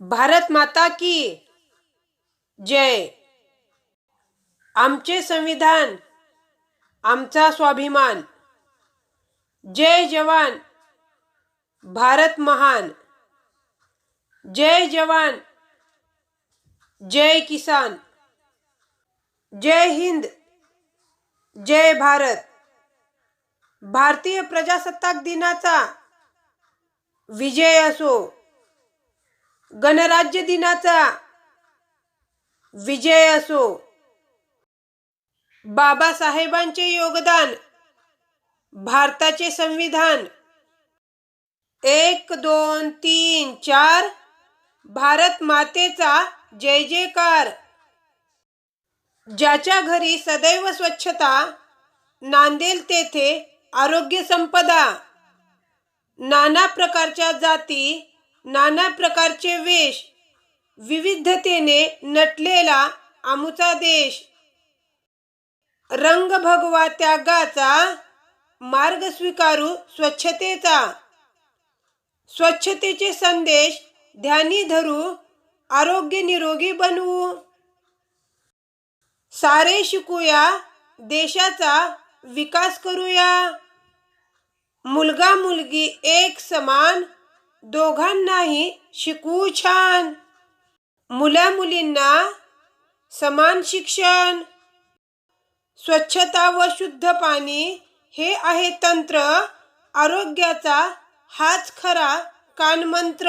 भारत माता की जय. आमचे संविधान आमचा स्वाभिमान. जय जवान भारत महान. जय जवान जय किसान. जय हिंद जय भारत. भारतीय प्रजासत्ताक दिनाचा विजय असो. गणराज्य दिनाचा विजय असो. बाबासाहेबांचे योगदान भारताचे संविधान. एक दोन तीन चार. भारत मातेचा जय जयकार. ज्याच्या घरी सदैव स्वच्छता नांदेल तेथे आरोग्य संपदा. नाना प्रकारच्या जाती नाना प्रकारचे वेश विविधतेने नटलेला आमुचा देश. रंग भगवा त्यागाचा मार्ग स्वीकारू स्वच्छतेचा. स्वच्छतेचे संदेश ध्यानी धरू आरोग्य निरोगी बनवू. सारे शिकूया देशाचा विकास करूया. मुलगा मुलगी एक समान दोघांनाही शिकवू छान. मुला मुलींना समान शिक्षण स्वच्छता व शुद्ध पाणी हे आहे तंत्र. आरोग्याचा हाच खरा कानमंत्र.